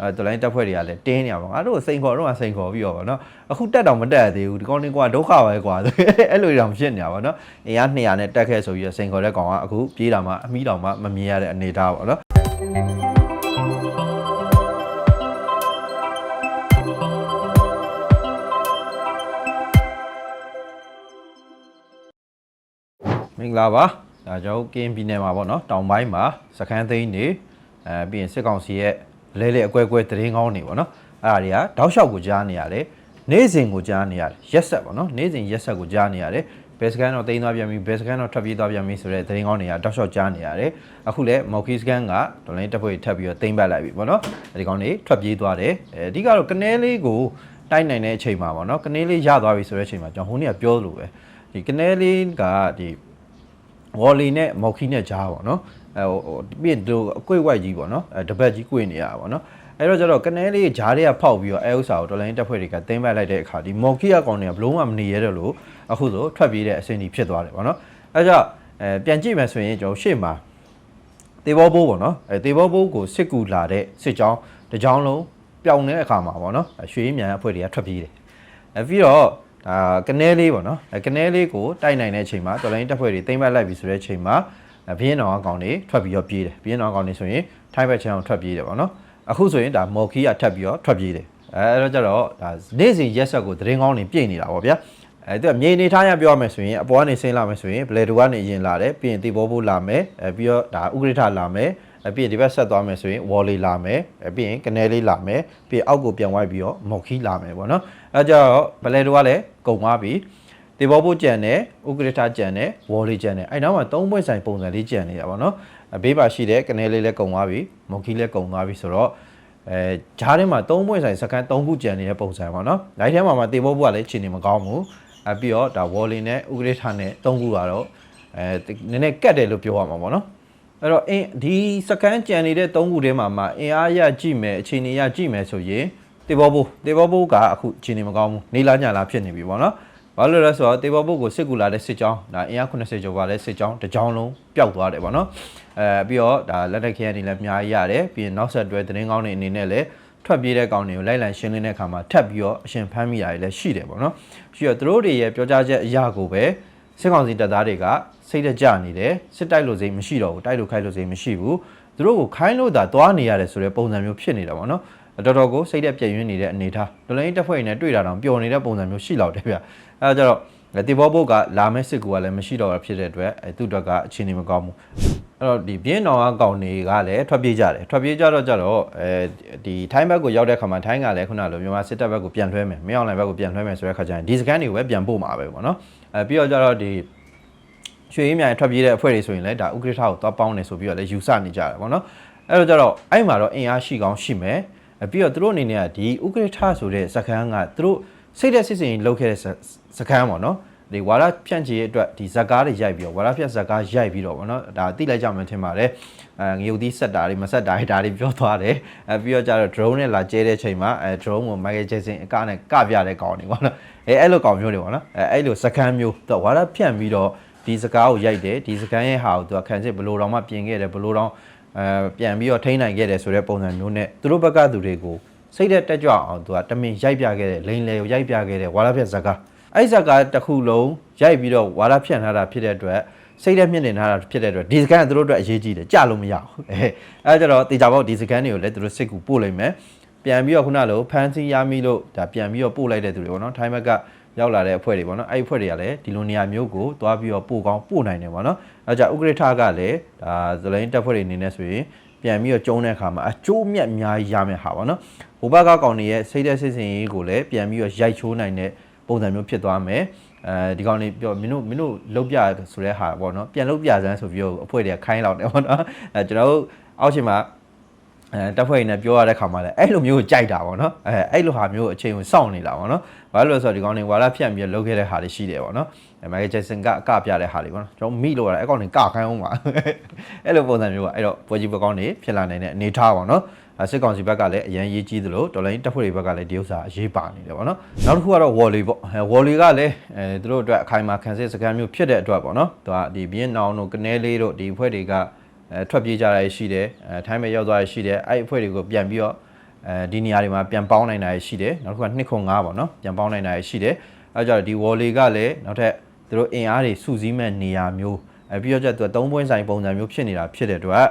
အဲတော်လိုင်းတက်ဖွဲ့တွေကလည်းတင်းနေရပါငါတို့စိန်ခေါ်တော့စိန်ခေါ်ပြီးတော့ဗောနော်အခုတက်တော့မတက်သေးဘူးဒီကောင်လေးကွာဒုက္ခပဲကွာအဲ့လိုတောင်ဖြစ်နေတာဗောနော်အင်အား200နဲ့တက်ခဲ့ဆိုပြီးတော့စိန်ခေါ်တဲ့ကောင်ကအခုပြေးတာမှအမီးတောင်မှမမြင်ရတဲ့အနေအထားဗောနော်မင်္ဂလာပါဒါကျွန်တော်တို့ကင်းပြည်နယ်မှာပေါ့နော်တောင်ပိုင်းမှာစခန်းသိန်းနေအဲပြီးရင်စစ်ကောင်စီရဲ့ လဲလဲအကွဲကွဲသတင်းကောင်းနေပေါ့နော်အဲ့ဒါတွေကတောက်လျှောက်ကိုကြားနေရတယ်နေ့စဉ်ကိုကြားနေရတယ်ရက်ဆက်ပေါ့နော်နေ့စဉ်ရက်ဆက်ကိုကြားနေရတယ်ဘယ်စကန်တော့တိန်းသွားပြန်ပြီဘယ်စကန်တော့ထွက်ပြေးသွားပြန်ပြီဆိုတဲ့သတင်းကောင်းတွေကတောက်လျှောက်ကြားနေရတယ်အခုလည်းမော်ကီစကန်ကဒေါ်လာတက်ဖွဲ့ထပ်ပြီးတော့တိန်းပတ်လိုက်ပြီပေါ့နော်အဲဒီကောင်တွေထွက်ပြေးသွားတယ်အဲအဓိကတော့ကနဲလေးကိုတိုက်နိုင်တဲ့အချိန်မှာပေါ့နော်ကနဲလေးရသွားပြီဆိုတဲ့အချိန်မှာကျွန်တော်ဟိုနေ့ကပြောလို့ပဲဒီကနဲလေးကဒီဝေါ်လီနဲ့မော်ခီနဲ့ကြားပါတော့အဲ ဟိုဟိုပြီးရင်တို့အကွေ့ဝိုက်ကြီးပေါ့နော်အဲတပတ်ကြီးကွေ့နေရတာပေါ့နော်အဲ့တော့ကျတော့ကနဲလေးဂျားတွေကဖောက်ပြီးတော့အဲဥစ္စာကိုတော်လိုင်းတက်ဖွဲ့တွေကတင်းပတ်လိုက်တဲ့အခါဒီမော်ခီအကောင်တွေကဘလုံးမမနေရတဲ့လို့အခုဆိုထွက်ပြေးတဲ့အဆင့်ကြီးဖြစ်သွားတယ်ပေါ့နော်အဲကြောင့်အဲပြန်ကြည့်မယ်ဆိုရင်ကျွန်တော်ရှေ့မှာတေဘောဘိုးပေါ့နော်အဲတေဘောဘိုးကိုစစ်ကူလာတဲ့စစ်ကြောင်းတစ်ကြောင်းလုံးပြောင်းတဲ့အခါမှာပေါ့နော်ရွှေမြန်အဖွဲ့တွေကထွက်ပြေးတယ်အဲပြီးတော့ဒါကနေလေးပေါ့နော်အဲကနေလေးကိုတိုက်နိုင်တဲ့အချိန်မှာတော်လိုင်းတက်ဖွဲ့တွေတိမ့်ပတ်လိုက်ပြီဆိုတဲ့အချိန်မှာ အဲဘင်းတော်အကောင်တွေထွက်ပြီးတော့ပြေးတယ်ဘင်းတော်အကောင်တွေဆိုရင်ထိုင်းဘက်ချမ်းအောင်ထွက်ပြေးတယ်ပေါ့နော်အခုဆိုရင်ဒါမော်ခီကထပ်ပြီးတော့ထွက်ပြေးတယ်အဲအဲ့တော့ကျတော့ဒါနေ့စဉ်ရက်ဆက်ကိုသတင်းကောင်းတွေပြည့်နေတာပေါ့ဗျာအဲသူကမြေနေထားရပြောရမယ်ဆိုရင်အပေါ်ကနေဆင်းလာမယ်ဆိုရင်ဘလေတူကနေရင်လာတယ်ပြီးရင်တေဘောဘိုးလာမယ်အဲပြီးတော့ဒါဥဂရိထလာမယ်အဲပြီးရင်ဒီဘက်ဆက်သွားမယ်ဆိုရင်ဝေါ်လီလာမယ်အဲပြီးရင်ကနေလေးလာမယ်ပြီးရင်အောက်ကိုပြန်ဝိုက်ပြီးတော့မော်ခီလာမယ်ပေါ့နော်အဲကြတော့ဘလေတူကလည်းကုံသွားပြီ တေဘောဘိုးကြံတယ်ဥဂရိထကြံတယ်ဝေါ်လီကြံတယ်အဲ့နောက်မှာ၃ပွင့်ဆိုင်ပုံစံလေးကြံနေတာပေါ့နော်အဲဘေးပါရှိတဲ့ကနေလေးလည်းကုံသွားပြီမော်ခီလည်းကုံသွားပြီဆိုတော့အဲဂျားထဲမှာ၃ပွင့်ဆိုင်စကန်၃ခုကျန်နေတဲ့ပုံစံပေါ့နော်။လိုက်ထဲမှာမှတေဘောဘုကလည်းခြေနေမကောင်းဘူး။အဲပြီးတော့ဒါဝေါ်လင်နဲ့ဥကရိထာနဲ့၃ခုကတော့အဲနည်းနည်းကတ်တယ်လို့ပြောရမှာပေါ့နော်။အဲ့တော့အင်းဒီစကန်ကြံနေတဲ့၃ခုထဲမှာမှအင်အားရကြည့်မယ်အခြေအနေရကြည့်မယ်ဆိုရင်တေဘောဘုတေဘောဘုကအခုအခြေအနေမကောင်းဘူး။နေလားညလားဖြစ်နေပြီပေါ့နော်။ ဘာလို့လဲဆိုတော့တေဘောဘုကိုစစ်ကူလာတဲ့စစ်ကြောင်းဒါအင်အား80ကျော်ပါလဲစစ်ကြောင်းတစ်ကြောင်းလုံးပျောက်သွားတယ်ပေါ့နော်။အဲပြီးတော့ဒါလက်တက်ခဲရနေလည်းအများကြီးရတယ်ပြီးရင်နောက်ဆက်တွဲသတင်းကောင်းတွေအနေနဲ့လည်းထွက်ပြေးတဲ့ကောင်တွေကိုလိုက်လံရှင်းလင်းတဲ့အခါမှာထပ်ပြီးတော့အရှင်ဖမ်းမိတာတွေလည်းရှိတယ်ပေါ့နော်။ရှိတော့သူတို့တွေရဲ့ပြောကြားချက်အရာကိုပဲစစ်ကောင်စီတပ်သားတွေကစိတ်တကြနေတယ်စစ်တိုက်လို့စိတ်မရှိတော့ဘူးတိုက်လို့ခိုက်လို့စိတ်မရှိဘူးသူတို့ကိုခိုင်းလို့သာသွားနေရတယ်ဆိုတဲ့ပုံစံမျိုးဖြစ်နေတာပေါ့နော်။ တော်တော်ကိုစိတ်တက်ပြည့်ရင်းနေတဲ့အနေထားဒလိုင်းတက်ဖွဲ့နေတွေ့တာတောင်ပျော်နေတဲ့ပုံစံမျိုးရှိလောက်တယ်ဗျ။အဲဒါကြတော့တေဘောဘုတ်ကလာမဲ့စစ်ကူကလည်းမရှိတော့တာဖြစ်တဲ့အတွက်အဲသူ့အတွက်ကအခြေအနေမကောင်းဘူးအဲ့တော့ဒီပြင်းတော်အကောင်တွေကလည်းထွက်ပြေးကြတယ်ထွက်ပြေးကြတော့ကြတော့အဲဒီထိုင်းဘက်ကိုရောက်တဲ့ခါမှာထိုင်းကလည်းခုနလိုမြန်မာစစ်တပ်ဘက်ကိုပြန်လွှဲမယ်မင်းအောင်လှိုင်ဘက်ကိုပြန်လွှဲမယ်ဆိုတဲ့ခါကျရင်ဒီစကန်တွေကိုပဲပြန်ပို့မှာပဲပေါ့နော်အဲပြီးတော့ကြတော့ဒီရွှေရင်းမြိုင်ထွက်ပြေးတဲ့အဖွဲ့တွေဆိုရင်လည်းဒါဥက္ကဋ္ဌကိုသွားပေါင်းနေဆိုပြီးတော့လည်းယူဆနေကြတယ်ပေါ့နော်အဲ့တော့ကြတော့အဲ့မှာတော့အင်အားရှိကောင်းရှိမယ်အဲ ပြီးတော့သူတို့အနေနဲ့ကဒီဥက္ကဋ္ဌဆိုတဲ့စကန်ကသူတို့စိတ်တဲ့စစ်စင်လောက်ခဲ့တဲ့စကန်ပေါ့နော်ဒီဝါရဖြန့်ချီရဲ့အတွက်ဒီဇက်ကားတွေရိုက်ပြီးတော့ဝါရဖြန့်ဇက်ကားရိုက်ပြီးတော့ဗောနော်ဒါသိလိုက်ကြမှထင်ပါတယ်အဲငရုတ်သီးဆက်တာတွေမဆက်တာတွေဒါတွေပြောသွားတယ်အဲပြီးတော့ကျတော့ drone နဲ့လာကျဲတဲ့ချိန်မှာအဲ drone ကို Michael Jackson အကနဲ့ကပြတဲ့ကောင်တွေဗောနော်အဲအဲ့လိုကောင်မျိုးတွေဗောနော်အဲအဲ့လိုစကန်မျိုးသူဝါရဖြန့်ပြီးတော့ဒီစကားကိုရိုက်တယ်ဒီစကန်ရဲ့ဟာကိုသူကခံစစ်ဘလို့တော့မှပြင်ခဲ့တယ်ဘလို့တော့ အဲပြန်ပြီးတော့ထိန်းနိုင်ခဲ့တယ်ဆိုတဲ့ပုံစံမျိုးနဲ့သူတို့ဘက်ကသူတွေကိုစိတ်သက်တက်ကြွအောင်သူကတမင်ရိုက်ပြခဲ့တဲ့လိန်လေကိုရိုက်ပြခဲ့တဲ့ဝါရဖြန့်ဇက်ကားအဲ့ဇက်ကားတစ်ခုလုံးရိုက်ပြီးတော့ဝါရဖြန့်ထားတာဖြစ်တဲ့အတွက်စိတ်သက်မြင့်တင်ထားတာဖြစ်တဲ့အတွက်ဒီစကန်ကသူတို့အတွက်အရေးကြီးတယ်ကြလို့မရဘူးအဲအဲကြတော့တေချာပေါက်ဒီစကန်တွေကိုလည်းသူတို့စစ်ကူပို့လိုက်မယ်ပြန်ပြီးတော့ခုနလိုဖန်စီရမီလို့ဒါပြန်ပြီးတော့ပို့လိုက်တဲ့သူတွေပေါ့နော်ထိုင်းဘက်က ရောက်လာတဲ့အဖွဲ့တွေပေါ့နော်အဲ့ဒီအဖွဲ့တွေကလည်းဒီလိုနေရာမျိုးကိုသွားပြီးတော့ပို့ကောင်းပို့နိုင်တယ်ပေါ့နော်အဲကြဥက္ကဋ္ဌကလည်းဒါဇလိုင်းတက်ဖွဲ့တွေအနေနဲ့ဆိုရင်ပြန်ပြီးတော့ကျုံးတဲ့အခါမှာအကျိုးမြတ်အများကြီးရမယ်ဟာပေါ့နော်ဟိုဘက်ကကောင်တွေရဲ့စိတ်သက်စစ်စင်ရေးကိုလည်းပြန်ပြီးတော့ရိုက်ချိုးနိုင်တဲ့ပုံစံမျိုးဖြစ်သွားမယ်အဲဒီကောင်လေးပြောမင်းတို့မင်းတို့လုတ်ပြဆိုတဲ့ဟာပေါ့နော်ပြန်လုတ်ပြစမ်းဆိုပြီးတော့အဖွဲ့တွေကခိုင်းလောက်တယ်ပေါ့နော်အဲကျွန်တော်တို့အောက်ရှင်မှာ အဲတက်ဖွဲ့နေပြောရတဲ့ခါမှာလည်းအဲ့လိုမျိုးကိုကြိုက်တာပေါ့နော်အဲအဲ့လိုဟာမျိုးအချိန်ကိုစောင့်နေတာပေါ့နော်ဘာလို့လဲဆိုတော့ဒီကောင်တွေဝါရဖြတ်ပြီးလုတ်ခဲ့တဲ့ဟာတွေရှိတယ်ပေါ့နော်အဲမိုက်ကယ်ဂျက်ဆန်ကအကပြတဲ့ဟာတွေပေါ့နော်ကျွန်တော်မိလို့ရတာအဲ့ကောင်တွေကခိုင်းအောင်ပါအဲ့လိုပုံစံမျိုးကအဲ့တော့ပွဲကြီးပွဲကောင်းတွေဖြစ်လာနိုင်တဲ့အနေထားပေါ့နော်စစ်ကောင်စီဘက်ကလည်းအရန်ရေးကြီးသလိုဒေါ်လာတက်ဖွဲ့တွေဘက်ကလည်းဒီဥစ္စာအရေးပါနေတယ်ပေါ့နော်နောက်တစ်ခုကတော့ Wally ပေါ့ Wally ကလည်းအဲသူတို့အတွက်အခိုင်အမာခံစစ်စကန်မျိုးဖြစ်တဲ့အတွက်ပေါ့နော်သူကဒီဘင်းနောင်တို့ကနေလေးတို့ဒီအဖွဲ့တွေက အဲထွက်ပြေးကြရရှိတယ်အဲထိုင်းမဲ့ရောက်သွားရရှိတယ်အဲ့အဖွဲ့တွေကိုပြန်ပြီးတော့အဲဒီနေရာတွေမှာပြန်ပေါင်းနိုင်တာရှိတယ်နောက်တစ်ခုက2ခွန်5ပေါ့နော်ပြန်ပေါင်းနိုင်တာရှိတယ်အဲကြောင့်ဒီ volley ကလည်းနောက်ထပ်သူတို့အင်အားတွေစုစည်းမဲ့နေရာမျိုးအဲပြီးတော့ကျသူက3ပွင့်ဆိုင်ပုံစံမျိုးဖြစ်နေတာဖြစ်တဲ့အတွက်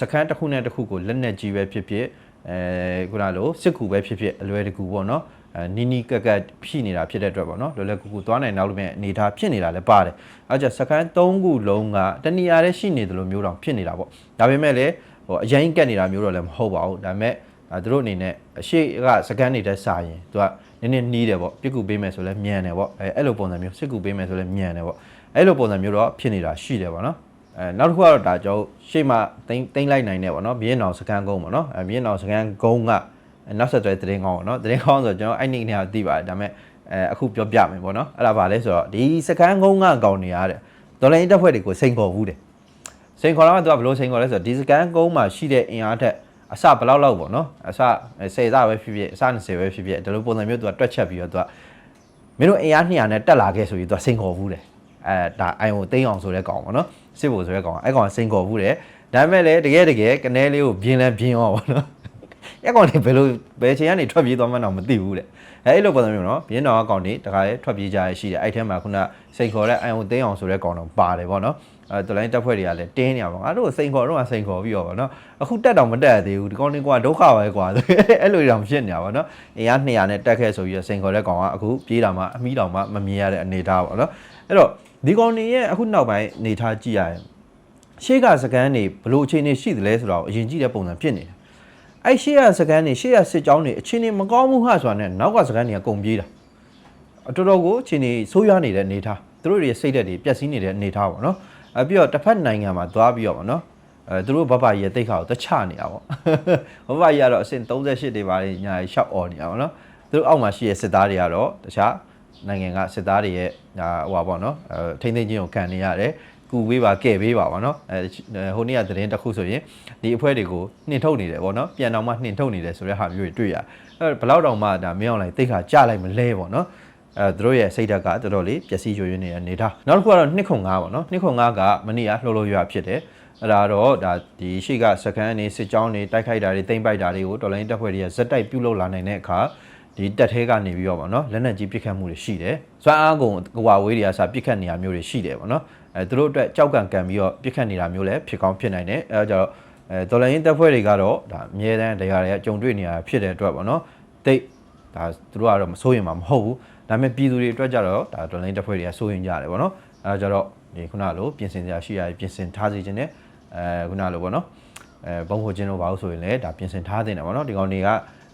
စခန်းတစ်ခုနဲ့တစ်ခုကိုလက်နဲ့ကြီးပဲဖြစ်ဖြစ်အဲခုနလိုစစ်ကူပဲဖြစ်ဖြစ်အလွယ်တကူပေါ့နော်အဲ နီနီကက်ကက်ဖြစ်နေတာဖြစ်တဲ့အတွက်ပေါ့နော်လွယ်လွယ်ကူကူသွားနိုင်တော့လို့မြအနေထားဖြစ်နေတာလည်းပါတယ်အဲကြောင့်စခန်း3ခုလုံးကတနေရာတည်းရှိနေတယ်လို့မျိုးတောင်ဖြစ်နေတာပေါ့ဒါပေမဲ့လည်းဟိုအရင်ကက်နေတာမျိုးတော့လည်းမဟုတ်ပါဘူးဒါပေမဲ့အဲသူတို့အနေနဲ့အရှိကစကန်နေတဲ့စာရင်သူကနည်းနည်းနှီးတယ်ပေါ့ပြစ်ကူပေးမယ်ဆိုလဲမြန်တယ်ပေါ့အဲအဲ့လိုပုံစံမျိုးစစ်ကူပေးမယ်ဆိုလဲမြန်တယ်ပေါ့အဲ့လိုပုံစံမျိုးတော့ဖြစ်နေတာရှိတယ်ပေါ့နော်အဲနောက်တစ်ခုကတော့ဒါကျွန်တော်ရှေ့မှာတိမ့်တိမ့်လိုက်နိုင်တယ်ပေါ့နော်ဘီရင်အောင်စကန်ကုန်းပေါ့နော်အဲဘီရင်အောင်စကန်ကုန်းက နောက်ဆက်တွဲသတင်းကောင်းပေါ့နော်သတင်းကောင်းဆိုတော့ကျွန်တော်အဲ့ဒီနေရာသိပါတယ်ဒါပေမဲ့အဲအခုပြောပြမယ်ပေါ့နော်အဲ့ဒါပါလဲဆိုတော့ဒီစကန်ကုန်းကအကောင်နေရတဲ့ဒေါ်လာအင်တက်ဖွဲ့တွေကိုစိန်ခေါ်ဘူးတယ်စိန်ခေါ်လာမှသူကဘယ်လိုစိန်ခေါ်လဲဆိုတော့ဒီစကန်ကုန်းမှာရှိတဲ့အင်အားထက်အစဘယ်လောက်လောက်ပေါ့နော်အစ10စပဲဖြစ်ဖြစ်အစ20ပဲဖြစ်ဖြစ်ဒီလိုပုံစံမျိုးသူကတွက်ချက်ပြီးတော့သူကမင်းတို့အင်အား200နဲ့တက်လာခဲ့ဆိုပြီးသူကစိန်ခေါ်ဘူးတယ်အဲဒါအိုင်ကိုသိမ်းအောင်ဆိုတဲ့ကောင်ပေါ့နော်စစ်ဖို့ဆိုတဲ့ကောင်အဲ့ကောင်စိန်ခေါ်ဘူးတယ်ဒါပေမဲ့လည်းတကယ်တကယ်ကနေလေးကိုပြင်းလဲပြင်းရောပေါ့နော် အဲ့ကောင်တွေဘယ်လိုဘယ်ချိန်ကနေထွက်ပြေးသွားမှန်းတော့မသိဘူးတဲ့အဲအဲ့လိုပုံစံမျိုးနော်ပြင်းတော်အကောင်တွေတခါလေထွက်ပြေးကြရရှိတယ်အဲ့ထဲမှာခုနစိန်ခေါ်တဲ့အိုင်ကိုသိမ်းအောင်ဆိုတဲ့ကောင်တော့ပါတယ်ပေါ့နော်အဲဒလိုင်းတက်ဖွဲ့တွေကလည်းတင်းနေရပါငါတို့စိန်ခေါ်တော့စိန်ခေါ်ပြီးတော့ဗောနော်အခုတက်တော့မတက်သေးဘူးဒီကောင်လေးကွာဒုက္ခပဲကွာအဲ့လိုတောင်ဖြစ်နေတာဗောနော်အင်အား200နဲ့တက်ခဲ့ဆိုပြီးစိန်ခေါ်တဲ့ကောင်ကအခုပြေးတာမှအမီးတောင်မှမမြင်ရတဲ့အနေထားဗောနော်အဲ့တော့ဒီကောင်နေရဲ့အခုနောက်ပိုင်းအနေထားကြည့်ရရင်ရှေ့ကစကန်နေဘလို့အခြေအနေရှိသလဲဆိုတော့အရင်ကြည့်တဲ့ပုံစံဖြစ်နေတယ် အဲ့ရှေ့ကစကန်နေရှေ့ကစစ်ကြောင်းနေအခြေအနေမကောင်းမှုဟာဆိုတာနဲ့နောက်ကစကန်နေကကုန်ပြေးတာအတော်တော်ကိုအချိန်ကြီးဆိုးရွားနေတဲ့အနေထားသူတို့တွေစိတ်ဓာတ်တွေပျက်စီးနေတဲ့အနေထားပေါ့နော်အဲပြီးတော့တစ်ဖက်နိုင်ငံမှာသွားပြီးတော့ပေါ့နော်အဲသူတို့ဘဘကြီးရဲ့တိတ်ခါကိုတချနေတာပေါ့ဘဘကြီးကတော့အဆင့်38တွေပါလေညာရှောက်អော်နေတာပေါ့နော်သူတို့အောက်မှာရှိတဲ့စစ်သားတွေကတော့တခြားနိုင်ငံကစစ်သားတွေရဲ့ဟာဟိုပါပေါ့နော်အဲထိမ့်သိမ့်ချင်းကိုခံနေရတယ် ကူပေးပါကဲ့ပေးပါပေါ့နော်အဲဟိုနေ့ကသတင်းတစ်ခုဆိုရင်ဒီအဖွဲတွေကိုနှင်ထုတ်နေတယ်ပေါ့နော်ပြန်တော့မှနှင်ထုတ်နေတယ်ဆိုတဲ့ဟာမျိုးတွေတွေ့ရအဲဘယ်လောက်တောင်မှဒါမင်းအောင်လိုက်တိတ်ခါကြလိုက်မလဲပေါ့နော်အဲသူတို့ရဲ့စိတ်ဓာတ်ကတော်တော်လေးပျက်စီးရွရွနေတဲ့အနေထားနောက်တစ်ခုကတော့2ခွန်5ပေါ့နော်2ခွန်5ကမနေ့ကလှုပ်လို့ရဖြစ်တယ်အဲ့ဒါတော့ဒါဒီရှေ့ကစကန်နေစစ်ကြောင်းနေတိုက်ခိုက်တာတွေတိမ့်ပိုက်တာတွေကိုတော်လိုင်းတက်ဖွဲ့တွေကဇက်တိုက်ပြုတ်လောက်လာနိုင်တဲ့အခါ ဒီတက်သေးကနေပြီးတော့ဗောနော်လက်နက်ကြီးပစ်ခတ်မှုတွေရှိတယ်စွမ်းအားကုန်ကွာဝေးတွေကစပစ်ခတ်နေရမျိုးတွေရှိတယ်ဗောနော်အဲသူတို့အတွက်ကြောက်ကန်ကန်ပြီးတော့ပစ်ခတ်နေတာမျိုးလည်းဖြစ်ကောင်းဖြစ်နိုင်တယ်အဲဒါကြတော့အဲတော်လိုင်းတက်ဖွဲ့တွေကတော့ဒါအမြဲတမ်းတရားတွေကကြုံတွေ့နေရဖြစ်တဲ့အတွက်ဗောနော်တိတ်ဒါသူတို့ကတော့မစိုးရင်မှမဟုတ်ဘူးဒါပေမဲ့ပြည်သူတွေအတွက်ကြတော့ဒါဒေါ်လာတက်ဖွဲ့တွေကစိုးရင်ကြတယ်ဗောနော်အဲဒါကြတော့ဒီခုနလိုပြင်ဆင်စရာရှိရတယ်ပြင်ဆင်ထားစေခြင်းနဲ့အဲခုနလိုဗောနော်အဲဘုံဟိုခြင်းတို့ဘာလို့ဆိုရင်လည်းဒါပြင်ဆင်ထားတင်တယ်ဗောနော်ဒီကောင်တွေက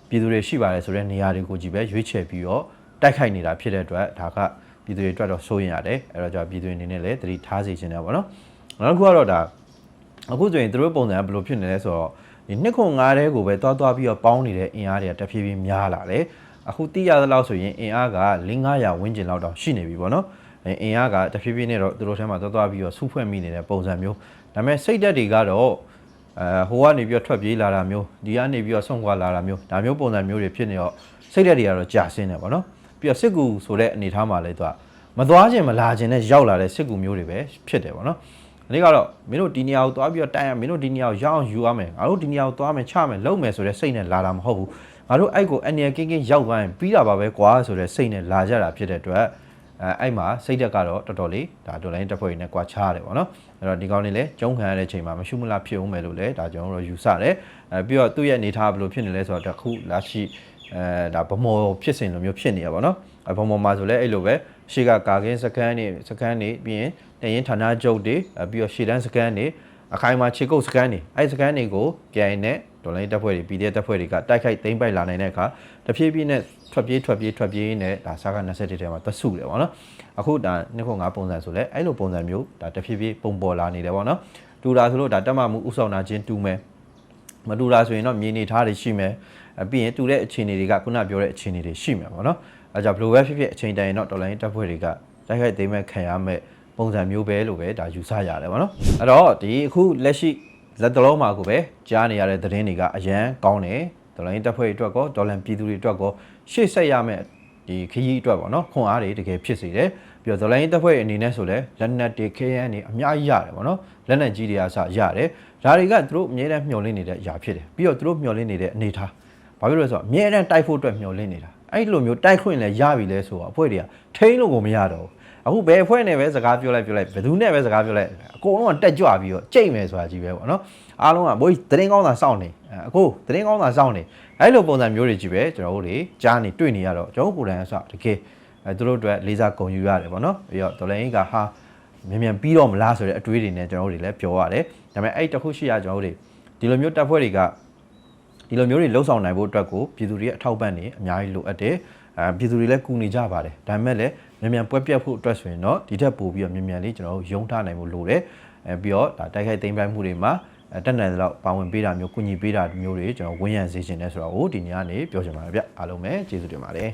ပြည်သူတွေရှိပါတယ်ဆိုတဲ့နေရာတွေကိုကြည့်ပဲရွေးချယ်ပြီးတော့တိုက်ခိုက်နေတာဖြစ်တဲ့အတွက်ဒါကပြည်သူတွေအတွက်တော့စိုးရင်ရတယ်အဲတော့ကြပြည်သူတွေအနေနဲ့လည်းသတိထားစေခြင်းတယ်ဗောနော်နောက်တစ်ခုကတော့ဒါအခုဆိုရင်သူတို့ပုံစံကဘယ်လိုဖြစ်နေလဲဆိုတော့ဒီနှစ်ခုငါးတဲကိုပဲတွားတွားပြီးတော့ပေါင်းနေတဲ့အင်အားတွေကတဖြည်းဖြည်းများလာတယ်အခုတိရသလောက်ဆိုရင်အင်အားက500ဝန်းကျင်လောက်တောင်ရှိနေပြီပေါ့နော်အဲအင်အားကတဖြည်းဖြည်းနဲ့တော့သူတို့ထဲမှာတွားတွားပြီးတော့ဆူဖွဲ့မိနေတဲ့ပုံစံမျိုးဒါပေမဲ့စိတ်ဓာတ်တွေကတော့ အဲဟိုကနေပြီးတော့ထွက်ပြေးလာတာမျိုးဒီကနေပြီးတော့ဆုံးခွာလာတာမျိုးဒါမျိုးပုံစံမျိုးတွေဖြစ်နေတော့စိတ်ဓာတ်တွေကတော့ကြာဆင်းနေပါတော့ပြီးတော့စစ်ကူဆိုတဲ့အနေအထားမှာလည်းသူကမသွားခြင်းမလာခြင်းနဲ့ရောက်လာတဲ့စစ်ကူမျိုးတွေပဲဖြစ်တယ်ပေါ့နော်ဒီနေ့ကတော့မင်းတို့ဒီနေရာကိုသွားပြီးတော့တိုင်ရမင်းတို့ဒီနေရာကိုရောက်အောင်ယူရမယ်ငါတို့ဒီနေရာကိုသွားမယ်ချမယ်လုပ်မယ်ဆိုတဲ့စိတ်နဲ့လာတာမဟုတ်ဘူးငါတို့အဲ့ကိုအနေကင်းကင်းရောက်သွားရင်ပြီးတာပါပဲကွာဆိုတဲ့စိတ်နဲ့လာကြတာဖြစ်တဲ့အတွက် အဲအဲ့မှာစိတ်တက်ကတော့တော်တော်လေးဒါဒေါ်လာတက်ဖွဲ့ရင်းနဲ့ကွာချရတယ်ပေါ့နော်အဲ့တော့ဒီကောင်းလေးလည်းကျုံခံရတဲ့ချိန်မှာမရှုမလားဖြစ်အောင်မယ်လို့လည်းဒါကျွန်တော်တို့ယူဆတယ်အဲပြီးတော့သူ့ရဲ့အနေထားဘယ်လိုဖြစ်နေလဲဆိုတော့တခုလာရှိအဲဒါဗမောဖြစ်စဉ်လိုမျိုးဖြစ်နေရပါတော့အဗမောမှာဆိုလဲအဲ့လိုပဲရှေ့ကကာကင်းစကန်နေစကန်နေပြီးရင်တရင်ဌာနချုပ်တွေပြီးတော့ရှေ့တန်းစကန်နေ အခိုင်အမာခြေကုပ်စကန်နေအဲ့စကန်တွေကိုပြန်နေဒေါ်လာတပ်ဖွဲ့တွေ PDF တပ်ဖွဲ့တွေကတိုက်ခိုက်သိမ်းပိုက်လာနိုင်တဲ့အခါတဖြည်းဖြည်းနဲ့ထွက်ပြေးထွက်ပြေးထွက်ပြေးနဲ့ဒါစာက27ထဲမှာသဆုတယ်ပေါ့နော်အခုဒါနှစ်ခုငါပုံစံဆိုလဲအဲ့လိုပုံစံမျိုးဒါတဖြည်းဖြည်းပုံပေါ်လာနေတယ်ပေါ့နော်တူတာဆိုလို့ဒါတက်မှမှုဥဆောင်တာချင်းတူမယ်မတူတာဆိုရင်တော့မြေနေထားတွေရှိမယ်အပြီးရင်တူတဲ့အခြေအနေတွေကခုနပြောတဲ့အခြေအနေတွေရှိမှာပေါ့နော်အဲကြောင့်ဘလိုပဲဖြစ်ဖြစ်အချိန်တိုင်းတော့ဒေါ်လာတပ်ဖွဲ့တွေကတိုက်ခိုက်သိမ်းမဲ့ခံရမဲ့ ပုံစံမျိုးပဲလို့ပဲဒါယူဆရတယ်ပေါ့နော်အဲ့တော့ဒီအခုလက်ရှိလက်တလုံးမှာကိုပဲကြားနေရတဲ့သတင်းတွေကအရန်ကောင်းတယ်ဒေါ်လာတပ်ဖွဲ့တွေအတွက်ကောဒေါ်လာပြည်သူတွေအတွက်ကောရှေ့ဆက်ရမဲ့ဒီခရီးအတွက်ပေါ့နော်ခွန်အားတွေတကယ်ဖြစ်စေတယ်ပြီးတော့ဒေါ်လာတပ်ဖွဲ့အနေနဲ့ဆိုလဲလက်နက်တွေခဲယမ်းတွေအများကြီးရတယ်ပေါ့နော်လက်နက်ကြီးတွေအစရတယ်ဒါတွေကသူတို့အမြဲတမ်းမျှော်လင့်နေတဲ့အရာဖြစ်တယ်ပြီးတော့သူတို့မျှော်လင့်နေတဲ့အနေထားဘာဖြစ်လို့လဲဆိုတော့အမြဲတမ်းတိုက်ဖို့အတွက်မျှော်လင့်နေတာအဲ့လိုမျိုးတိုက်ခွင့်လည်းရပြီလဲဆိုတော့အဖွဲ့တွေကထိန်းလို့ကိုမရတော့ဘူး အခုဘယ်အဖွဲ့နဲ့ပဲစကားပြောလိုက်ပြောလိုက်ဘယ်သူနဲ့ပဲစကားပြောလိုက်အကုန်လုံးကတက်ကြွပြီးတော့ကြိတ်မယ်ဆိုတာကြီးပဲပေါ့နော်အားလုံးကဘိုးကြီးသတင်းကောင်းတာစောင့်နေအခုသတင်းကောင်းတာစောင့်နေအဲ့လိုပုံစံမျိုးတွေကြီးပဲကျွန်တော်တို့တွေကြားနေတွေ့နေရတော့ကျွန်တော်တို့ကိုယ်တိုင်အစတကယ်အဲသူတို့အတွက်လေးစားဂုဏ်ယူရတယ်ပေါ့နော်ပြီးတော့ဒေါ်လာအင်းကဟာမြန်မြန်ပြီးတော့မလားဆိုတဲ့အတွေးတွေနဲ့ကျွန်တော်တို့တွေလည်းပြောရတယ်ဒါပေမဲ့အဲ့တခုရှိရကျွန်တော်တို့တွေဒီလိုမျိုးတပ်ဖွဲ့တွေကဒီလိုမျိုးတွေလှုပ်ဆောင်နိုင်ဖို့အတွက်ကိုပြည်သူတွေရဲ့အထောက်ပံ့နေအများကြီးလိုအပ်တယ် အဲပြည်သူတွေလည်းကူညီကြပါတယ်ဒါပေမဲ့လည်းမြန်မြန်ပွဲပြတ်ဖို့အတွက်ဆိုရင်တော့ဒီထက်ပိုပြီးတော့မြန်မြန်လေးကျွန်တော်တို့ယုံထားနိုင်ဖို့လိုတယ်အဲပြီးတော့ဒါတိုက်ခိုက်သိမ်းပိုက်မှုတွေမှာအဲတက်နိုင်တဲ့လောက်ပါဝင်ပေးတာမျိုးကူညီပေးတာမျိုးတွေကျွန်တော်ဝန်းရံစေချင်တယ်ဆိုတော့ဟိုဒီနေ့ကနေပြောချင်ပါတယ်ဗျအားလုံးပဲကျေးဇူးတင်ပါတယ်